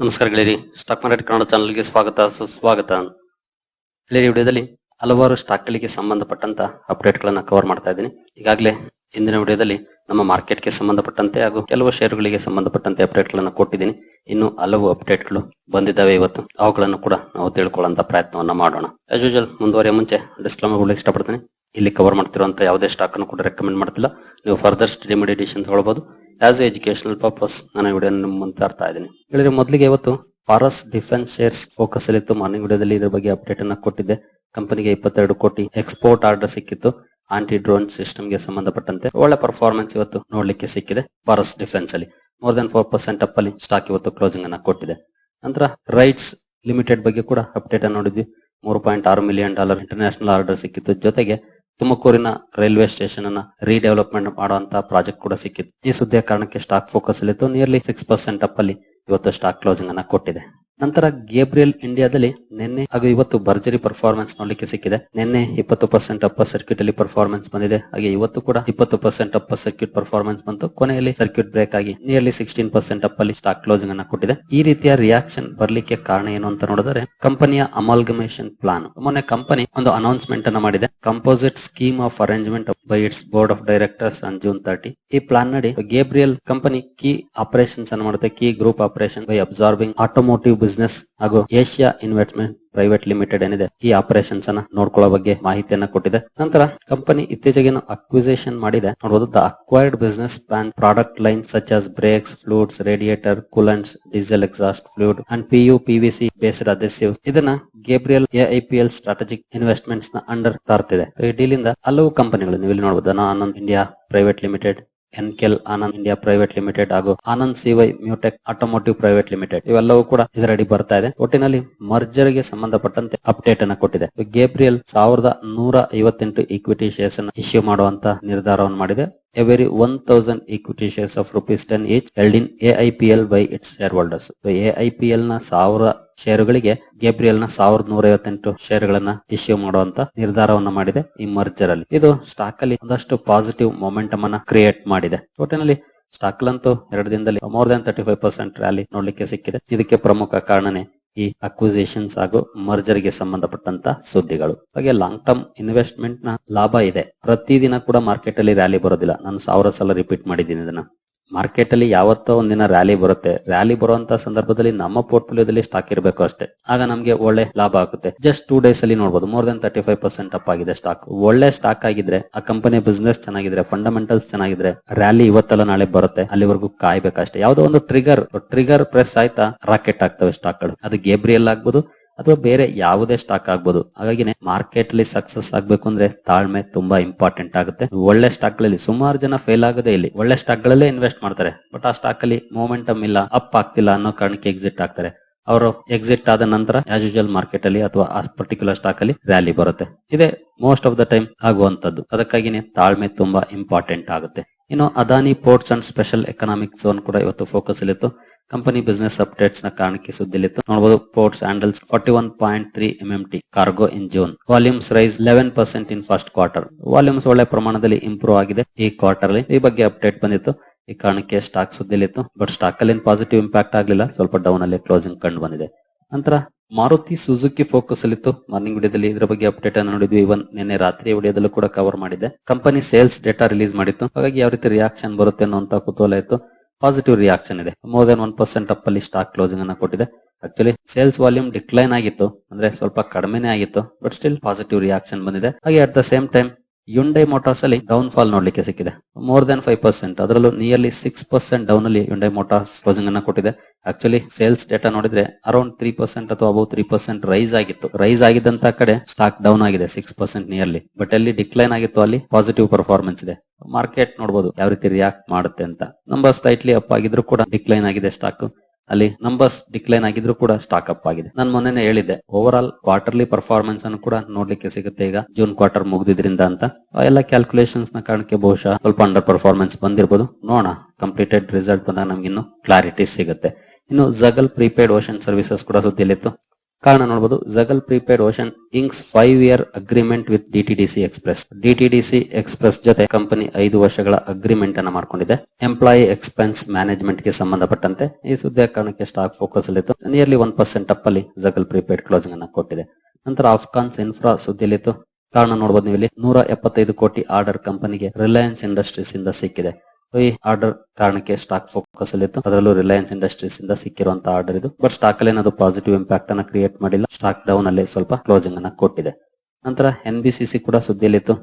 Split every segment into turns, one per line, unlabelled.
ನಮಸ್ಕಾರ ಗೆಳೆಯರಿ. Stock market Kannada ಚಾನಲ್ಗೆ ಸ್ವಾಗತ, ಸುಸ್ವಾಗತ. ಗೆಳೆಯರಿ ವಿಡಿಯೋದಲ್ಲಿ ಹಲವಾರು ಸ್ಟಾಕ್ಗಳಿಗೆ ಸಂಬಂಧಪಟ್ಟಂತ ಅಪ್ಡೇಟ್ ಗಳನ್ನ ಕವರ್ ಮಾಡ್ತಾ ಇದ್ದೀನಿ. ಈಗಾಗಲೇ ಇಂದಿನ ವಿಡಿಯೋದಲ್ಲಿ ನಮ್ಮ ಮಾರ್ಕೆಟ್ಗೆ ಸಂಬಂಧಪಟ್ಟಂತೆ ಹಾಗೂ ಕೆಲವು ಷೇರುಗಳಿಗೆ ಸಂಬಂಧಪಟ್ಟಂತೆ ಅಪ್ಡೇಟ್ ಗಳನ್ನ ಕೊಟ್ಟಿದ್ದೀನಿ. ಇನ್ನು ಹಲವು ಅಪ್ಡೇಟ್ಗಳು ಬಂದಿದ್ದಾವೆ ಇವತ್ತು. ಅವುಗಳನ್ನು ಕೂಡ ನಾವು ತಿಳ್ಕೊಳ್ಳುವಂತ ಪ್ರಯತ್ನವನ್ನ ಮಾಡೋಣ. ಆಸ್ ಯೂಶಲ್ ಮುಂದುವರಿಯ ಮುಂಚೆ ಡಿಸ್ಕ್ಲೇಮರ್ ಇಷ್ಟಪಡ್ತೀನಿ. ಇಲ್ಲಿ ಕವರ್ ಮಾಡ್ತಿರುವಂತ ಯಾವುದೇ ಸ್ಟಾಕ್ ಅನ್ನು ಕೂಡ ರೆಕಮೆಂಡ್ ಮಾಡ್ತಿಲ್ಲ. ನೀವು ಫರ್ದರ್ ಸ್ಟಡಿ ಮೆಡಿಟೇಷನ್ ತಗೊಳ್ಬಹುದು ಆಸ್ ಎ ಎಜುಕೇಶನಲ್ ಪರ್ಪಸ್ ನಾನು ವಿಡಿಯೋ ನಿಮ್ಮ ತರ್ತಾ ಇದ್ದೀನಿ. ಹೇಳಿದ್ರೆ ಮೊದಲಿಗೆ ಇವತ್ತು ಪಾರಸ್ ಡಿಫೆನ್ಸ್ ಶೇರ್ಸ್ ಫೋಕಸ್ ಅಲ್ಲಿ ಇತ್ತು. ಮಾರ್ನಿಂಗ್ ವಿಡಿಯೋದಲ್ಲಿ ಇದ್ರ ಬಗ್ಗೆ ಅಪ್ಡೇಟ್ ಅನ್ನ ಕೊಟ್ಟಿದ್ದೆ. ಕಂಪನಿಗೆ ಇಪ್ಪತ್ತೆರಡು ಕೋಟಿ ಎಕ್ಸ್ಪೋರ್ಟ್ ಆರ್ಡರ್ ಸಿಕ್ಕಿತ್ತು. ಆಂಟಿ ಡ್ರೋನ್ ಸಿಸ್ಟಮ್ಗೆ ಸಂಬಂಧಪಟ್ಟಂತೆ ಒಳ್ಳೆ ಪರ್ಫಾರ್ಮೆನ್ಸ್ ಇವತ್ತು ನೋಡ್ಲಿಕ್ಕೆ ಸಿಕ್ಕಿದೆ ಪಾರಸ್ ಡಿಫೆನ್ಸ್ ಅಲ್ಲಿ. More than four percent up ಅಲ್ಲಿ ಸ್ಟಾಕ್ ಇವತ್ತು ಕ್ಲೋಸಿಂಗ್ ಅನ್ನ ಕೊಟ್ಟಿದೆ. ನಂತರ ರೈಟ್ಸ್ ಲಿಮಿಟೆಡ್ ಬಗ್ಗೆ ಕೂಡ ಅಪ್ಡೇಟ್ ಅನ್ನು ನೋಡಿದ್ವಿ. ಮೂರು ಪಾಯಿಂಟ್ ಆರು ಮಿಲಿಯನ್ ಡಾಲರ್ ಇಂಟರ್ನ್ಯಾಷನಲ್ ಆರ್ಡರ್ ಸಿಕ್ಕಿತ್ತು. ಜೊತೆಗೆ ತುಮಕೂರಿನ ರೈಲ್ವೆ ಸ್ಟೇಷನ್ ಅನ್ನ ರೀಡೆವಲಪ್ಮೆಂಟ್ ಮಾಡುವಂತ ಪ್ರಾಜೆಕ್ಟ್ ಕೂಡ ಸಿಕ್ಕಿತ್ತು ಈ ಸುದ್ದಿಯ ಕಾರಣಕ್ಕೆ ಸ್ಟಾಕ್ ಫೋಕಸ್ ಅಲ್ಲಿತ್ತು. ನಿಯರ್ಲಿ ಸಿಕ್ಸ್ ಪರ್ಸೆಂಟ್ ಅಪ್ ಅಲ್ಲಿ ಇವತ್ತು ಸ್ಟಾಕ್ ಕ್ಲೋಸಿಂಗ್ ಅನ್ನ ಕೊಟ್ಟಿದೆ. ನಂತರ ಗೇಬ್ರಿಯಲ್ ಇಂಡಿಯಾದಲ್ಲಿ ನಿನ್ನೆ ಹಾಗೂ ಇವತ್ತು ಭರ್ಜರಿ ಪರ್ಫಾರ್ಮೆನ್ಸ್ ನೋಡ್ಲಿಕ್ಕೆ ಸಿಕ್ಕಿದೆ. ನಿನ್ನೆ ಇಪ್ಪತ್ತು ಪರ್ಸೆಂಟ್ ಅಪ್ಪ ಸರ್ಕ್ಯೂಟ್ ಅಲ್ಲಿ ಪರ್ಫಾರ್ಮೆನ್ಸ್ ಬಂದಿದೆ. ಹಾಗೆ ಇವತ್ತು ಕೂಡ ಇಪ್ಪತ್ತು ಪರ್ಸೆಂಟ್ ಅಪ್ಪ ಸರ್ಕ್ಯೂಟ್ ಪರ್ಫಾರ್ಮೆನ್ಸ್ ಬಂತು. ಕೊನೆಯಲ್ಲಿ ಸರ್ಕ್ಯೂಟ್ ಬ್ರೇಕ್ ಆಗಿ ನಿಯರ್ಲಿ ಸಿಕ್ಸ್ಟೀನ್ ಪರ್ಸೆಂಟ್ ಅಪ್ ಅಲ್ಲಿ ಸ್ಟಾಕ್ ಕ್ಲೋಸಿಂಗ್ ಅನ್ನ ಕೊಟ್ಟಿದೆ. ಈ ರೀತಿಯ ರಿಯಾಕ್ಷನ್ ಬರ್ಲಿಕ್ಕೆ ಕಾರಣ ಏನು ಅಂತ ನೋಡಿದ್ರೆ ಕಂಪನಿಯ ಅಮಾಲ್ಗಮೇಷನ್ ಪ್ಲಾನ್ ಮೊನ್ನೆ ಕಂಪನಿ ಒಂದು ಅನೌನ್ಸ್ಮೆಂಟ್ ಅನ್ನ ಮಾಡಿದೆ. Composite scheme of arrangement by its board of directors on June thirty ಈ ಪ್ಲಾನ್ ನಡಿ ಗೇಬ್ರಿಯಲ್ ಕಂಪನಿ ಕೀ ಆಪರೇಷನ್ಸ್ ಅನ್ನು ಮಾಡುತ್ತೆ. Key group operation by absorbing automotive business ಹಾಗೂ ಏಷ್ಯಾ ಇನ್ವೆಸ್ಟ್ಮೆಂಟ್ ಪ್ರೈವೇಟ್ ಲಿಮಿಟೆಡ್ ಏನಿದೆ, ಈ ಆಪರೇಷನ್ಸ್ ಅನ್ನ ನೋಡ್ಕೊಳ್ಳೋ ಬಗ್ಗೆ ಮಾಹಿತಿಯನ್ನ ಕೊಟ್ಟಿದೆ. ನಂತರ ಕಂಪನಿ ಇತ್ತೀಚೆಗೆ ಅಕ್ವಿಸೇಷನ್ ಮಾಡಿದೆ ನೋಡಬಹುದು the acquired business plan product line such as brakes fluids radiator coolants diesel exhaust fluid and P U PVC based adhesive ಇದನ್ನ ಗೇಬ್ರಿಯಲ್ ಎಐಪಿಎಲ್ ಸ್ಟ್ರಾಟಜಿಕ್ ಇನ್ವೆಸ್ಟ್ಮೆಂಟ್ಸ್ನ ಅಂಡರ್ ತರ್ತಿದೆ. ಈ ಡೀಲ್ ಇಂದ ಹಲವು ಕಂಪನಿಗಳು ನೀವು ಇಲ್ಲಿ ನೋಡಬಹುದು Anand India private limited Henkel Anand India private limited ಹಾಗೂ Anand CY Myutec automotive private limited ಇವೆಲ್ಲವೂ ಕೂಡ ಇದರಡಿ ಬರ್ತಾ ಇದೆ. ಒಟ್ಟಿನಲ್ಲಿ ಮರ್ಜರ್ಗೆ ಸಂಬಂಧಪಟ್ಟಂತೆ ಅಪ್ಡೇಟ್ ಅನ್ನು ಕೊಟ್ಟಿದೆ. ಗೇಬ್ರಿಯಲ್ ಸಾವಿರದ ನೂರ ಐವತ್ತೆಂಟು ಇಕ್ವಿಟಿ ಶೇರ್ಸ್ ಅನ್ನು ಇಶ್ಯೂ ಮಾಡುವಂತ ನಿರ್ಧಾರವನ್ನು ಮಾಡಿದೆ. Every one thousand equity shares of rupees ten each held in AIPL by its shareholders ಎಐಪಿಎಲ್ನ ಸಾವಿರ ಷೇರುಗಳಿಗೆ ಗೇಬ್ರಿಯಲ್ನ ಸಾವಿರದ ನೂರ ಐವತ್ತೆಂಟು ಷೇರುಗಳನ್ನ ಇಶ್ಯೂ ಮಾಡುವಂತ ನಿರ್ಧಾರವನ್ನ ಮಾಡಿದೆ ಈ ಮರ್ಜರ್ ಅಲ್ಲಿ ಇದು ಸ್ಟಾಕ್ ಅಲ್ಲಿ ಒಂದಷ್ಟು ಪಾಸಿಟಿವ್ ಮೊಮೆಂಟಮ್ ಅನ್ನ ಕ್ರಿಯೇಟ್ ಮಾಡಿದೆ. ಒಟ್ಟಿನಲ್ಲಿ ಸ್ಟಾಕ್ ಅಂತೂ ಎರಡು ದಿನದಲ್ಲಿ more than thirty five percent rally ನೋಡ್ಲಿಕ್ಕೆ ಸಿಕ್ಕಿದೆ. ಇದಕ್ಕೆ ಪ್ರಮುಖ ಕಾರಣನೇ ಈ ಅಕ್ವಿಸೇಷನ್ಸ್ ಹಾಗೂ ಮರ್ಜರ್ಗೆ ಸಂಬಂಧಪಟ್ಟಂತ ಸುದ್ದಿಗಳು. ಹಾಗೆ ಲಾಂಗ್ ಟರ್ಮ್ ಇನ್ವೆಸ್ಟ್ಮೆಂಟ್ನ ಲಾಭ ಇದೆ. ಪ್ರತಿದಿನ ಕೂಡ ಮಾರ್ಕೆಟ್ ಅಲ್ಲಿ ರ್ಯಾಲಿ ಬರೋದಿಲ್ಲ. ನಾನು ಸಾವಿರ ಸಲ ರಿಪೀಟ್ ಮಾಡಿದ್ದೀನಿ ಇದನ್ನ. ಮಾರ್ಕೆಟ್ ಅಲ್ಲಿ ಯಾವತ್ತೋ ಒಂದಿನ ರ್ಯಾಲಿ ಬರುತ್ತೆ. ರ್ಯಾಲಿ ಬರುವಂತ ಸಂದರ್ಭದಲ್ಲಿ ನಮ್ಮ ಪೋರ್ಟ್ಫೋಲಿಯೋದಲ್ಲಿ ಸ್ಟಾಕ್ ಇರಬೇಕು ಅಷ್ಟೇ. ಆಗ ನಮಗೆ ಒಳ್ಳೆ ಲಾಭ ಆಗುತ್ತೆ. ಜಸ್ಟ್ ಟೂ ಡೇಸ್ ಅಲ್ಲಿ ನೋಡಬಹುದು more than thirty five percent up ಆಗಿದೆ ಸ್ಟಾಕ್ ಒಳ್ಳೆ ಸ್ಟಾಕ್ ಆಗಿದ್ರೆ, ಆ ಕಂಪನಿ ಬಿಸ್ನೆಸ್ ಚೆನ್ನಾಗಿದ್ರೆ ಫಂಡಮೆಂಟಲ್ಸ್ ಚೆನ್ನಾಗಿದ್ರೆ ರ್ಯಾಲಿ ಇವತ್ತಲ್ಲ ನಾಳೆ ಬರುತ್ತೆ. ಅಲ್ಲಿವರೆಗೂ ಕಾಯ್ಬೇಕಷ್ಟೇ. ಯಾವ್ದೋ ಒಂದು ಟ್ರಿಗರ್ ಟ್ರಿಗರ್ ಪ್ರೆಸ್ ಆಯ್ತಾ ರಾಕೆಟ್ ಆಗ್ತವೆ ಸ್ಟಾಕ್ಗಳು. ಅದು ಗೇಬ್ರಿಯಲ್ ಆಗ್ಬೋದು ಅಥವಾ ಬೇರೆ ಯಾವುದೇ ಸ್ಟಾಕ್ ಆಗ್ಬೋದು. ಹಾಗಾಗಿನೇ ಮಾರ್ಕೆಟ್ ಅಲ್ಲಿ ಸಕ್ಸಸ್ ಆಗ್ಬೇಕು ಅಂದ್ರೆ ತಾಳ್ಮೆ ತುಂಬಾ ಇಂಪಾರ್ಟೆಂಟ್ ಆಗುತ್ತೆ. ಒಳ್ಳೆ ಸ್ಟಾಕ್ಗಳಲ್ಲಿ ಸುಮಾರು ಜನ ಫೇಲ್ ಆಗದೆ ಇಲ್ಲಿ ಒಳ್ಳೆ ಸ್ಟಾಕ್ ಗಳಲ್ಲೇ ಇನ್ವೆಸ್ಟ್ ಮಾಡ್ತಾರೆ. ಬಟ್ ಆ ಸ್ಟಾಕ್ ಅಲ್ಲಿ ಮೂಮೆಂಟಮ್ ಇಲ್ಲ ಅಪ್ ಆಗ್ತಿಲ್ಲ ಅನ್ನೋ ಕಾರಣಕ್ಕೆ ಎಕ್ಸಿಟ್ ಆಗ್ತಾರೆ. ಅವರು ಎಕ್ಸಿಟ್ ಆದ ನಂತರ ಆಸ್ ಯೂಶಲ್ ಮಾರ್ಕೆಟ್ ಅಲ್ಲಿ ಅಥವಾ ಆ ಪರ್ಟಿಕ್ಯುಲರ್ ಸ್ಟಾಕ್ ಅಲ್ಲಿ ರ್ಯಾಲಿ ಬರುತ್ತೆ. ಇದೆ ಮೋಸ್ಟ್ ಆಫ್ ದ ಟೈಮ್ ಆಗುವಂತದ್ದು ಅದಕ್ಕಾಗಿನೇ ತಾಳ್ಮೆ ತುಂಬಾ ಇಂಪಾರ್ಟೆಂಟ್ ಆಗುತ್ತೆ. ಇನ್ನು Adani ports and special economic zone ಕೂಡ ಇವತ್ತು ಫೋಕಸ್ ಅಲ್ಲಿತ್ತು ಕಂಪನಿ ಬಿಸ್ನೆಸ್ ಅಪ್ಡೇಟ್ಸ್ನ ಕಾರಣಕ್ಕೆ ಸುದ್ದಿಲಿತ್ತು. ನೋಡಬಹುದು ports handles forty one point three M M T cargo in June volumes rise eleven percent in first quarter volumes ಒಳ್ಳೆ ಪ್ರಮಾಣದಲ್ಲಿ ಇಂಪ್ರೂವ್ ಆಗಿದೆ ಈ ಕ್ವಾರ್ಟರ್ ಅಲ್ಲಿ. ಈ ಬಗ್ಗೆ ಅಪ್ಡೇಟ್ ಬಂದಿತ್ತು. ಈ ಕಾರಣಕ್ಕೆ ಸ್ಟಾಕ್ ಸುದ್ದಿಲಿತ್ತು. ಬಟ್ ಸ್ಟಾಕ್ ಅಲ್ಲಿ ಪಾಸಿಟಿವ್ ಇಂಪ್ಯಾಕ್ಟ್ ಆಗಲಿಲ್ಲ. ಸ್ವಲ್ಪ ಡೌನ್ ಅಲ್ಲಿ ಕ್ಲೋಸಿಂಗ್ ಕಂಡು ಬಂದಿದೆ. ನಂತರ ಮಾರುತಿ ಸುಜುಕಿ ಫೋಕಸ್ ಅಲ್ಲಿತ್ತು. ಮಾರ್ನಿಂಗ್ ವಿಡಿಯೋದಲ್ಲಿ ಇದರ ಬಗ್ಗೆ ಅಪ್ಡೇಟ್ ಅನ್ನು ನೋಡಿದ್ವಿ. ಇವನ್ ನಿನ್ನೆ ರಾತ್ರಿ ವಿಡಿಯೋದಲ್ಲೂ ಕೂಡ ಕವರ್ ಮಾಡಿದೆ ಕಂಪನಿ ಸೇಲ್ಸ್ ಡೇಟಾ ರಿಲೀಸ್ ಮಾಡಿತ್ತು. ಹಾಗಾಗಿ ಯಾವ ರೀತಿ ರಿಯಾಕ್ಷನ್ ಬರುತ್ತೆ ಅನ್ನುವಂತ ಕುತೂಹಲ ಇತ್ತು. ಪಾಸಿಟಿವ್ ರಿಯಾಕ್ಷನ್ ಇದೆ. More than one percent up ಅಲ್ಲಿ ಸ್ಟಾಕ್ ಕ್ಲೋಸಿಂಗ್ ಅನ್ನ ಕೊಟ್ಟಿದೆ. ಆಕ್ಚುಲಿ ಸೇಲ್ಸ್ ವಾಲ್ಯೂಮ್ ಡಿಕ್ಲೈನ್ ಆಗಿತ್ತು. ಅಂದ್ರೆ ಸ್ವಲ್ಪ ಕಡಿಮೆನೇ ಆಗಿತ್ತು. ಬಟ್ ಸ್ಟಿಲ್ ಪಾಸಿಟಿವ್ ರಿಯಾಕ್ಷನ್ ಬಂದಿದೆ. ಹಾಗೆ at the same time Hyundai motors ಅಲ್ಲಿ ಡೌನ್ ಫಾಲ್ ನೋಡ್ಲಿಕ್ಕೆ ಸಿಕ್ಕಿದೆ. ಮೋರ್ ದನ್ ಫೈವ್ ಪರ್ಸೆಂಟ್ ಅದರಲ್ಲೂ ನಿಯರ್ಲಿ ಸಿಕ್ಸ್ ಪರ್ಸೆಂಟ್ ಡೌನ್ ಅಲ್ಲಿ ಯುಂಡೈ ಮೋಟಾರ್ಸ್ ಕ್ಲೋಸಿಂಗ್ ಅನ್ನ ಕೊಟ್ಟಿದೆ. ಆಕ್ಚುಲಿ ಸೇಲ್ಸ್ ಡೇಟಾ ನೋಡಿದ್ರೆ ಅರೌಂಡ್ ತ್ರೀ ಪರ್ಸೆಂಟ್ ಅಥವಾ ಅಬೌ ತ್ರೀ ಪರ್ಸೆಂಟ್ ರೈಸ್ ಆಗಿತ್ತು. ರೈಸ್ ಆಗಿದ್ದಂತ ಕಡೆ ಸ್ಟಾಕ್ ಡೌನ್ ಆಗಿದೆ ಸಿಕ್ಸ್ ಪರ್ಸೆಂಟ್ ನಿಯರ್ಲಿ ಬಟ್ ಅಲ್ಲಿ ಡಿಕ್ಲೈನ್ ಆಗಿತ್ತು, ಅಲ್ಲಿ ಪಾಸಿಟಿವ್ ಪರ್ಫಾರ್ಮೆನ್ಸ್ ಇದೆ. ಮಾರ್ಕೆಟ್ ನೋಡಬಹುದು ಯಾವ ರೀತಿ ರಿಯಾಕ್ಟ್ ಮಾಡುತ್ತೆ ಅಂತ. ನಂಬರ್ ಸ್ಲೈಟ್ಲಿ ಅಪ್ ಆಗಿದ್ರು ಕೂಡ ಡಿಕ್ಲೈನ್ ಆಗಿದೆ ಸ್ಟಾಕ್ ಅಲ್ಲಿ ನಂಬರ್ಸ್ ಡಿಕ್ಲೈನ್ ಆಗಿದ್ರು ಕೂಡ ಸ್ಟಾಕ್ ಅಪ್ ಆಗಿದೆ. ನಾನು ಮೊನ್ನೆ ಹೇಳಿದ್ದೆ ಓವರ್ ಆಲ್ ಕ್ವಾರ್ಟರ್ಲಿ ಪರ್ಫಾರ್ಮೆನ್ಸ್ ಅನ್ನು ಕೂಡ ನೋಡ್ಲಿಕ್ಕೆ ಸಿಗುತ್ತೆ ಈಗ ಜೂನ್ ಕ್ವಾರ್ಟರ್ ಮುಗಿದ್ರಿಂದ ಅಂತ. ಎಲ್ಲ ಕ್ಯಾಲ್ಕುಲೇಷನ್ಸ್ನ ಕಾರಣಕ್ಕೆ ಬಹುಶಃ ಸ್ವಲ್ಪ ಅಂಡರ್ ಪರ್ಫಾರ್ಮೆನ್ಸ್ ಬಂದಿರಬಹುದು ನೋಡೋಣ ಕಂಪ್ಲೀಟೆಡ್ ರಿಸಲ್ಟ್ ಬಂದಾಗ ನಮ್ಗೆ ಇನ್ನು ಕ್ಲಾರಿಟಿ ಸಿಗುತ್ತೆ. ಇನ್ನು ಜಗಲ್ ಪ್ರೀಪೇಡ್ ಓಷನ್ ಸರ್ವಿಸಸ್ ಕೂಡ ಸುದ್ದಿಯಲ್ಲಿತ್ತು. ಕಾರಣ ನೋಡಬಹುದು Zaggle prepaid ocean inks five year agreement with DTDC express DTDC express ಜೊತೆ ಕಂಪನಿ ಐದು ವರ್ಷಗಳ ಅಗ್ರಿಮೆಂಟ್ ಅನ್ನ ಮಾಡ್ಕೊಂಡಿದೆ. ಎಂಪ್ಲಾಯಿ ಎಕ್ಸ್ಪೆನ್ಸ್ ಮ್ಯಾನೇಜ್ಮೆಂಟ್ಗೆ ಸಂಬಂಧಪಟ್ಟಂತೆ ಈ ಸುದ್ದಿಯ ಕಾರಣಕ್ಕೆ ಸ್ಟಾಕ್ ಫೋಕಸ್ ಅಲ್ಲಿತ್ತು ನಿಯರ್ಲಿ ಒನ್ ಪರ್ಸೆಂಟ್ ಅಪ್ ಅಲ್ಲಿ ಜಗಲ್ ಪ್ರಿಪೇರ್ಡ್ ಕ್ಲೋಸಿಂಗ್ ಅನ್ನ ಕೊಟ್ಟಿದೆ. ನಂತರ ಆಫ್ಘಾನ್ಸ್ ಇನ್ಫ್ರಾ ಸುದ್ದಿಯಲ್ಲಿತ್ತು ಕಾರಣ ನೋಡಬಹುದು ನೀವು ಇಲ್ಲಿ ನೂರ ಎಪ್ಪತ್ತೈದು ಕೋಟಿ ಆರ್ಡರ್ ಕಂಪನಿಗೆ ರಿಲಯನ್ಸ್ ಇಂಡಸ್ಟ್ರೀಸ್ ಇಂದ ಸಿಕ್ಕಿದೆ. ಈ ಆರ್ಡರ್ ಕಾರಣಕ್ಕೆ ಸ್ಟಾಕ್ ಫೋಕಸ್ ಅಲ್ಲಿತ್ತು ಅದರಲ್ಲೂ ರಿಲಯನ್ಸ್ ಇಂಡಸ್ಟ್ರೀಸ್ ಇಂದ ಸಿಕ್ಕಿರುವಂತಹ ಆರ್ಡರ್ ಇದು. ಬಟ್ ಸ್ಟಾಕ್ ಅಲ್ಲಿ ಅದು ಪಾಸಿಟಿವ್ ಇಂಪ್ಯಾಕ್ಟ್ ಅನ್ನ ಕ್ರಿಯೇಟ್ ಮಾಡಿಲ್ಲ. ಸ್ಟಾಕ್ ಡೌನ್ ಅಲ್ಲಿ ಸ್ವಲ್ಪ ಕ್ಲೋಸಿಂಗ್ ಅನ್ನ ಕೊಟ್ಟಿದೆ. ನಂತರ ಎನ್ ಬಿ ಸಿ ಕೂಡ ಸುದ್ದಿಯಲ್ಲಿತ್ತು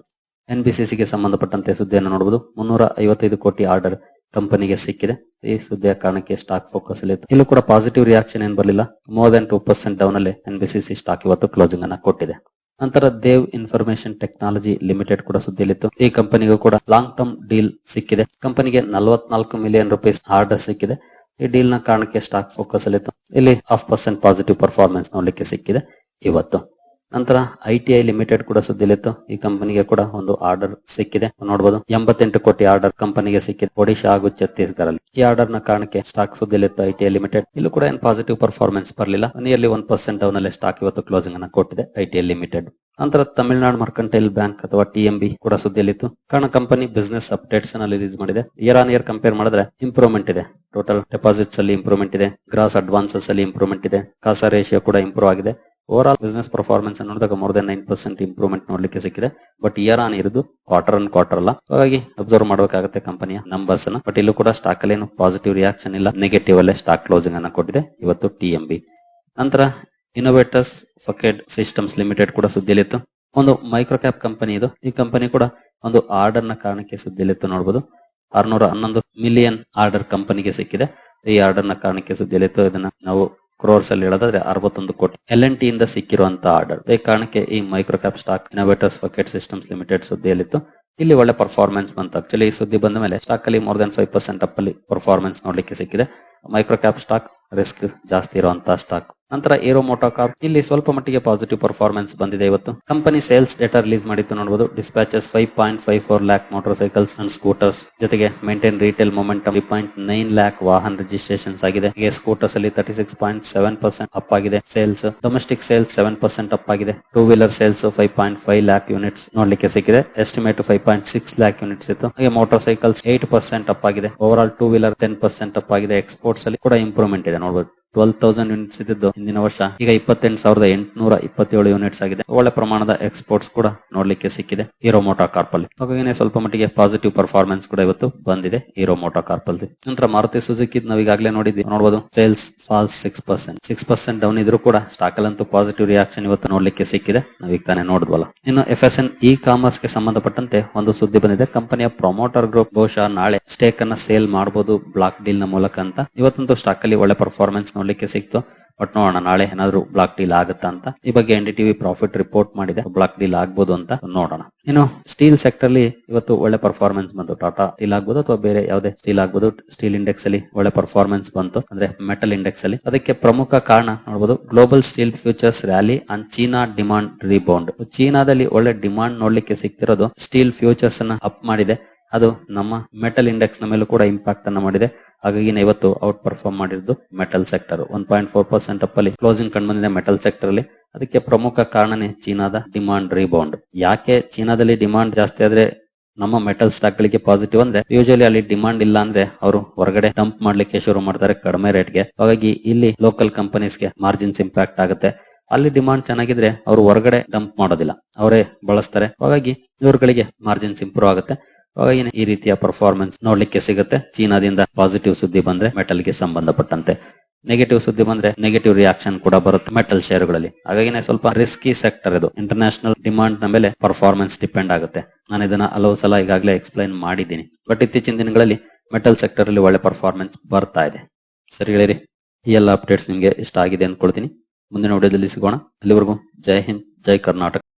ಎನ್ ಬಿ ಸಿ ಗೆ ಸಂಬಂಧಪಟ್ಟಂತೆ ಸುದ್ದಿಯನ್ನು ನೋಡಬಹುದು ಮುನ್ನೂರ ಐವತ್ತೈದು ಕೋಟಿ ಆರ್ಡರ್ ಕಂಪನಿಗೆ ಸಿಕ್ಕಿದೆ. ಈ ಸುದ್ದಿಯ ಕಾರಣಕ್ಕೆ ಸ್ಟಾಕ್ ಫೋಕಸ್ ಅಲ್ಲಿ ಇತ್ತು. ಇಲ್ಲೂ ಕೂಡ ಪಾಸಿಟಿವ್ ರಿಯಾಕ್ಷನ್ ಏನ್ ಬರಲಿಲ್ಲ. More than two percent down ಅಲ್ಲಿ ಎನ್ ಬಿ ಸ್ಟಾಕ್ ಇವತ್ತು ಕ್ಲೋಸಿಂಗ್ ಅನ್ನ ಕೊಟ್ಟಿದೆ. ನಂತರ ದೇವ್ ಇನ್ಫಾರ್ಮೇಶನ್ ಟೆಕ್ನಾಲಜಿ ಲಿಮಿಟೆಡ್ ಕೂಡ ಸುದ್ದಿಯಲ್ಲಿತ್ತು. ಈ ಕಂಪನಿಗೂ ಕೂಡ ಲಾಂಗ್ ಟರ್ಮ್ ಡೀಲ್ ಸಿಕ್ಕಿದೆ. ಕಂಪನಿಗೆ ನಲವತ್ನಾಲ್ಕು ಮಿಲಿಯನ್ ರುಪೀಸ್ ಆರ್ಡರ್ ಸಿಕ್ಕಿದೆ. ಈ ಡೀಲ್ನ ಕಾರಣಕ್ಕೆ ಸ್ಟಾಕ್ ಫೋಕಸ್ ಅಲ್ಲಿತ್ತು. ಇಲ್ಲಿ ಹಾಫ್ ಪರ್ಸೆಂಟ್ ಪಾಸಿಟಿವ್ ಪರ್ಫಾರ್ಮೆನ್ಸ್ ನೋಡ್ಲಿಕ್ಕೆ ಸಿಕ್ಕಿದೆ ಇವತ್ತು. ನಂತರ ಐ ಟಿ ಐ ಲಿಮಿಟೆಡ್ ಕೂಡ ಸುದ್ದಿಲಿತ್ತು. ಈ ಕಂಪನಿಗೆ ಕೂಡ ಒಂದು ಆರ್ಡರ್ ಸಿಕ್ಕಿದೆ. ನೋಡಬಹುದು ಎಂಬತ್ತೆಂಟು ಕೋಟಿ ಆರ್ಡರ್ ಕಂಪನಿಗೆ ಸಿಕ್ಕಿದೆ. ಒಡಿಶಾ ಹಾಗೂ ಛತ್ತೀಸ್ಗಢ ಅಲ್ಲಿ ಈ ಆರ್ಡರ್ನ ಕಾರಣಕ್ಕೆ ಸ್ಟಾಕ್ ಸುದ್ದಿಲಿತ್ತು ಐ ಟಿ ಐ ಲಿಮಿಟೆಡ್. ಇಲ್ಲೂ ಕೂಡ ಏನ್ ಪಾಸಿಟಿವ್ ಪರ್ಫಾರ್ಮೆನ್ಸ್ ಬರಲಿಲ್ಲ. ನಿಯರ್ಲಿ ಒನ್ ಪರ್ಸೆಂಟ್ ಅಲ್ಲಿ ಸ್ಟಾಕ್ ಇವತ್ತು ಕ್ಲೋಸಿಂಗ್ ಅನ್ನ ಕೊಟ್ಟಿದೆ ಐ ಟಿ ಐ ಲಿಮಿಟೆಡ್. ನಂತರ ತಮಿಳುನಾಡು ಮರ್ಕಂಟೈಲ್ ಬ್ಯಾಂಕ್ ಅಥವಾ ಟಿ ಎಂ ಬಿ ಕೂಡ ಸುದ್ದಿಯಲ್ಲಿತ್ತು ಕಾರಣ ಕಂಪನಿ ಬಿಸ್ನೆಸ್ ಅಪ್ಡೇಟ್ಸ್ ಅನ್ನ ರಿಲೀಸ್ ಮಾಡಿದೆ. ಇಯರ್ ಆನ್ ಇಯರ್ ಕಂಪೇರ್ ಮಾಡಿದ್ರೆ ಇಂಪ್ರೂವ್ಮೆಂಟ್ ಇದೆ. ಟೋಟಲ್ ಡೆಪಾಸಿಟ್ಸ್ ಅಲ್ಲಿ ಇಂಪ್ರೂವ್ಮೆಂಟ್ ಇದೆ. ಗ್ರಾಸ್ ಅಡ್ವಾನ್ಸಸ್ ಅಲ್ಲಿ ಇಂಪ್ರೂವ್ಮೆಂಟ್ ಇದೆ. ಕಾಸಾ ರೇಷಿಯೋ ಕೂಡ ಇಂಪ್ರೂವ್ ಆಗಿದೆ. ಓವರ್ ಆಲ್ ಬಿಸ್ನೆಸ್ ಪರ್ಫಾರ್ಮೆನ್ಸ್ ನೋಡಿದಾಗ more than nine percent improvement ನೋಡ್ಲಿಕ್ಕೆ ಸಿಕ್ಕಿದೆ. ಬಟ್ ಇಯರ್ ಆನ್ ಇರೋದು ಕ್ವಾರ್ಟರ್ ಅನ್ ಕ್ವಾರ್ಟರ್ ಅಲ್ಲ. ಹಾಗಾಗಿ ಅಬ್ಸರ್ವ್ ಮಾಡಬೇಕಾಗುತ್ತೆ ಕಂಪನಿಯ ನಂಬರ್ಸ್ ಅನ್ನ. ಬಟ್ ಇಲ್ಲೂ ಕೂಡ ಸ್ಟಾಕ್ ಅಲ್ಲಿ ಏನು ಪಾಸಿಟಿವ್ ರಿಯಾಕ್ಷನ್ ಇಲ್ಲ. ನೆಗೆಟಿವ್ ಅಲ್ಲೇ ಸ್ಟಾಕ್ ಕ್ಲೋಸಿಂಗ್ ಅನ್ನ ಕೊಟ್ಟಿದೆ. ಇವತ್ತು ಟಿ ಎಂ ಬಿ ನಂತರ ಇನೋವೇಟರ್ಸ್ ಫಕೆಟ್ ಸಿಸ್ಟಮ್ಸ್ ಲಿಮಿಟೆಡ್ ಕೂಡ ಸುದ್ದಿಯಲ್ಲಿತ್ತು. ಒಂದು ಮೈಕ್ರೋ ಕ್ಯಾಪ್ ಕಂಪನಿ ಇದು. ಈ ಕಂಪನಿ ಕೂಡ ಒಂದು ಆರ್ಡರ್ನ ಕಾರಣಕ್ಕೆ ಸುದ್ದಿಯಲ್ಲಿತ್ತು ನೋಡಬಹುದು ಆರ್ನೂರ ಹನ್ನೊಂದು ಮಿಲಿಯನ್ ಆರ್ಡರ್ ಕಂಪನಿಗೆ ಸಿಕ್ಕಿದೆ. ಈ ಆರ್ಡರ್ನ ಕಾರಣಕ್ಕೆ ಸುದ್ದಿಯಲ್ಲಿತ್ತು. ಇದನ್ನ ನಾವು ಕ್ರೋರ್ಸ್ ಅಲ್ಲಿ ಹೇಳೋದಾದ್ರೆ ಅರವತ್ತೊಂದು ಕೋಟಿ. ಎಲ್ ಎನ್ ಟಿ ಇಂದ ಸಿಕ್ಕಿರುವಂತ ಆರ್ಡರ್ ಈ ಕಾರಣಕ್ಕೆ ಈ micro cap stock innovators facade systems limited ಸುದ್ದಿಯಲ್ಲಿತ್ತು. ಇಲ್ಲಿ ಒಳ್ಳೆ ಪರ್ಫಾರ್ಮೆನ್ಸ್ ಬಂತು. ಆಕ್ಚುಲಿ ಈ ಸುದ್ದಿ ಬಂದ ಮೇಲೆ ಸ್ಟಾಕ್ ಅಲ್ಲಿ more than five percent up ಅಲ್ಲಿ ಪರ್ಫಾರ್ಮೆನ್ಸ್ ನೋಡ್ಲಿಕ್ಕೆ ಸಿಕ್ಕಿದೆ. ಮೈಕ್ರೋ ಕ್ಯಾಪ್ ಸ್ಟಾಕ್ ರಿಸ್ಕ್ ಜಾಸ್ತಿ ಇರುವಂತಹ ಸ್ಟಾಕ್ ನಂತರ ಏರೋ ಮೋಟೋಕಾಪ್ ಇಲ್ಲಿ ಸ್ವಲ್ಪ ಮಟ್ಟಿಗೆ ಪಾಸಿಟಿವ್ ಪರ್ಫಾರ್ಮೆನ್ಸ್ ಬಂದಿದೆ ಇವತ್ತು. ಕಂಪನಿ ಸೇಲ್ಸ್ ಡೇಟಾ ರಿಲೀಸ್ ಮಾಡಿತ್ತು ನೋಡಬಹುದು dispatches five point five four lakh motorcycles and scooters ಜೊತೆಗೆ maintain retail momentum point nine lakh ವಾಹನ ರಿಜಿಸ್ಟ್ರೇಷನ್ಸ್ ಆಗಿದೆ. ಹಾಗೆ ಸ್ಕೂಟರ್ಸ್ ಅಲ್ಲಿ thirty six point seven percent up ಆಗಿದೆ. Sales domestic sales seven percent up ಆಗಿದೆ. Two wheeler sales five point five lakh units ನೋಡ್ಲಿಕ್ಕೆ ಸಿಕ್ಕಿದೆ. Estimate five point six lakh units ಇತ್ತು. ಹಾಗೆ motorcycles eight percent up ಆಗಿದೆ. Overall two wheeler ten percent up ಆಗಿದೆ. Exports ಅಲ್ಲಿ ಕೂಡ improvement ಇದೆ ನೋಡಬಹುದು ಟ್ವೆಲ್ ತೌಸಂಡ್ ಯೂನಿಟ್ಸ್ ಇದ್ದು ಹಿಂದಿನ ವರ್ಷ. ಈಗ ಇಪ್ಪತ್ತೆಂಟು ಸಾವಿರದ ಎಂಟುನೂರ ಇಪ್ಪತ್ತೇಳು ಯೂನಿಟ್ಸ್ ಆಗಿದೆ. ಒಳ್ಳೆ ಪ್ರಮಾಣದ ಎಕ್ಸ್ಪೋರ್ಟ್ಸ್ ಕೂಡ ನೋಡ್ಲಿಕ್ಕೆ ಸಿಕ್ಕಿದೆ ಹೀರೋ ಮೋಟಾ ಕಾರ್ಪಲ್ ಹಾಗಾಗಿ ಸ್ವಲ್ಪ ಮಟ್ಟಿಗೆ ಪಾಸಿಟಿವ್ ಪರ್ಫಾರ್ಮೆನ್ಸ್ ಕೂಡ ಇವತ್ತು ಬಂದಿದೆ ಹೀರೋ ಮೋಟಾರ್ ಕಾರ್ಪಲ್ ನಂತರ ಮಾರುತಿ ಸುಜುಕಿ ನಾವು ಈಗಾಗಲೇ ನೋಡಿದ್ವಿ. ನೋಡಬಹುದು sales falls six percent six percent down ಇದ್ರೂ ಕೂಡ ಸ್ಟಾಕ್ ಅಲ್ಲಂತೂ ಪಾಸಿಟಿವ್ ರಿಯಾಕ್ಷನ್ ಇವತ್ತು ನೋಡ್ಲಿಕ್ಕೆ ಸಿಕ್ಕಿದೆ. ನಾವೀಗ ತಾನೇ ನೋಡಿದ್ವಲ್ಲ. ಇನ್ನು ಎಫ್ ಎಸ್ ಎನ್ ಇ ಕಾಮರ್ಸ್ಗೆ ಸಂಬಂಧಪಟ್ಟಂತೆ ಒಂದು ಸುದ್ದಿ ಬಂದಿದೆ. ಕಂಪನಿಯ ಪ್ರೊಮೋಟರ್ ಗ್ರೂಪ್ ಬಹುಶಃ ನಾಳೆ ಸ್ಟೇಕ್ ಅನ್ನ ಸೇಲ್ ಮಾಡಬಹುದು ಬ್ಲಾಕ್ ಡೀಲ್ನ ಮೂಲಕ ಅಂತ. ಇವತ್ತಂತೂ ಸ್ಟಾಕ್ ಅಲ್ಲಿ ಒಳ್ಳೆ ಪರ್ಫಾರ್ಮೆನ್ಸ್ ನೋಡ್ಲಿಕ್ಕೆ ಸಿಕ್ತು. ಬಟ್ ನೋಡೋಣ, ನಾಳೆ ಏನಾದ್ರು ಬ್ಲಾಕ್ ಡೀಲ್ ಆಗುತ್ತಾ ಅಂತ. ಈ ಬಗ್ಗೆ N D TV profit report ಮಾಡಿದೆ. ಬ್ಲಾಕ್ ಡೀಲ್ ಆಗ್ಬೋದು ಅಂತ ನೋಡೋಣ. ಇನ್ನು ಸ್ಟೀಲ್ ಸೆಕ್ಟರ್ ಅಲ್ಲಿ ಇವತ್ತು ಒಳ್ಳೆ ಪರ್ಫಾರ್ಮೆನ್ಸ್ ಬಂತು. ಟಾಟಾ ಸ್ಟೀಲ್ ಆಗ್ಬೋದು ಅಥವಾ ಬೇರೆ ಯಾವುದೇ ಸ್ಟೀಲ್ ಆಗ್ಬೋದು. ಸ್ಟೀಲ್ ಇಂಡೆಕ್ಸ್ ಅಲ್ಲಿ ಒಳ್ಳೆ ಪರ್ಫಾರ್ಮೆನ್ಸ್ ಬಂತು. ಅಂದ್ರೆ ಮೆಟಲ್ ಇಂಡೆಕ್ಸ್ ಅಲ್ಲಿ. ಅದಕ್ಕೆ ಪ್ರಮುಖ ಕಾರಣ ನೋಡಬಹುದು global steel futures rally and China demand rebound ಚೀನಾದಲ್ಲಿ ಒಳ್ಳೆ ಡಿಮಾಂಡ್ ನೋಡ್ಲಿಕ್ಕೆ ಸಿಕ್ತಿರೋದು ಸ್ಟೀಲ್ ಫ್ಯೂಚರ್ಸ್ ಅನ್ನ ಅಪ್ ಮಾಡಿದೆ. ಅದು ನಮ್ಮ ಮೆಟಲ್ ಇಂಡೆಕ್ಸ್ನ ಮೇಲೂ ಕೂಡ ಇಂಪ್ಯಾಕ್ಟ್ ಅನ್ನ ಮಾಡಿದೆ. ಹಾಗಾಗಿ ಇವತ್ತು ಔಟ್ ಪರ್ಫಾರ್ಮ್ ಮಾಡಿರೋದು metal sector one point four percent up ಅಲ್ಲಿ ಕ್ಲೋಸಿಂಗ್ ಕಂಡು ಬಂದಿದೆ ಮೆಟಲ್ ಸೆಕ್ಟರ್ ಅಲ್ಲಿ. ಅದಕ್ಕೆ ಪ್ರಮುಖ ಕಾರಣನೇ ಚೀನಾದ ಡಿಮಾಂಡ್ ರೀಬೌಂಡ್ ಯಾಕೆ ಚೀನಾದಲ್ಲಿ ಡಿಮಾಂಡ್ ಜಾಸ್ತಿ ಆದ್ರೆ ನಮ್ಮ ಮೆಟಲ್ ಸ್ಟಾಕ್ ಗಳಿಗೆ ಪಾಸಿಟಿವ್ ಅಂದ್ರೆ ಯೂಶಲಿ ಅಲ್ಲಿ ಡಿಮಾಂಡ್ ಇಲ್ಲ ಅಂದ್ರೆ ಅವರು ಹೊರಗಡೆ ಡಂಪ್ ಮಾಡ್ಲಿಕ್ಕೆ ಶುರು ಮಾಡ್ತಾರೆ ಕಡಿಮೆ ರೇಟ್ಗೆ ಹಾಗಾಗಿ ಇಲ್ಲಿ ಲೋಕಲ್ ಕಂಪನೀಸ್ಗೆ ಮಾರ್ಜಿನ್ಸ್ ಇಂಪ್ಯಾಕ್ಟ್ ಆಗುತ್ತೆ. ಅಲ್ಲಿ ಡಿಮಾಂಡ್ ಚೆನ್ನಾಗಿದ್ರೆ ಅವರು ಹೊರಗಡೆ ಡಂಪ್ ಮಾಡೋದಿಲ್ಲ. ಅವರೇ ಬಳಸ್ತಾರೆ. ಹಾಗಾಗಿ ಇವರುಗಳಿಗೆ ಮಾರ್ಜಿನ್ಸ್ ಇಂಪ್ರೂವ್ ಆಗುತ್ತೆ. ಈ ರೀತಿಯ ಪರ್ಫಾರ್ಮೆನ್ಸ್ ನೋಡ್ಲಿಕ್ಕೆ ಸಿಗುತ್ತೆ. ಚೀನಾದಿಂದ ಪಾಸಿಟಿವ್ ಸುದ್ದಿ ಬಂದ್ರೆ ಮೆಟಲ್ಗೆ ಸಂಬಂಧಪಟ್ಟಂತೆ. ನೆಗೆಟಿವ್ ಸುದ್ದಿ ಬಂದ್ರೆ ನೆಗೆಟಿವ್ ರಿಯಾಕ್ಷನ್ ಕೂಡ ಬರುತ್ತೆ ಮೆಟಲ್ ಶೇರುಗಳಲ್ಲಿ ಹಾಗಾಗಿ ಸ್ವಲ್ಪ ರಿಸ್ಕಿ ಸೆಕ್ಟರ್ ಇದು. ಇಂಟರ್ನ್ಯಾಷನಲ್ ಡಿಮಾಂಡ್ನ ಮೇಲೆ ಪರ್ಫಾರ್ಮೆನ್ಸ್ ಡಿಪೆಂಡ್ ಆಗುತ್ತೆ. ನಾನು ಇದನ್ನ ಹಲವು ಸಲ ಈಗಾಗಲೇ ಎಕ್ಸ್ಪ್ಲೈನ್ ಮಾಡಿದ್ದೀನಿ. ಬಟ್ ಇತ್ತೀಚಿನ ದಿನಗಳಲ್ಲಿ ಮೆಟಲ್ ಸೆಕ್ಟರ್ ಅಲ್ಲಿ ಒಳ್ಳೆ ಪರ್ಫಾರ್ಮೆನ್ಸ್ ಬರ್ತಾ ಇದೆ. ಸರಿ ಹೇಳಿರಿ ಈ ಎಲ್ಲ ಅಪ್ಡೇಟ್ಸ್ ನಿಮ್ಗೆ ಇಷ್ಟ ಆಗಿದೆ ಅಂದ್ಕೊಳ್ತೀನಿ. ಮುಂದಿನ ವಿಡಿಯೋದಲ್ಲಿ ಸಿಗೋಣ. ಅಲ್ಲಿವರೆಗೂ ಜೈ ಹಿಂದ್, ಜೈ ಕರ್ನಾಟಕ.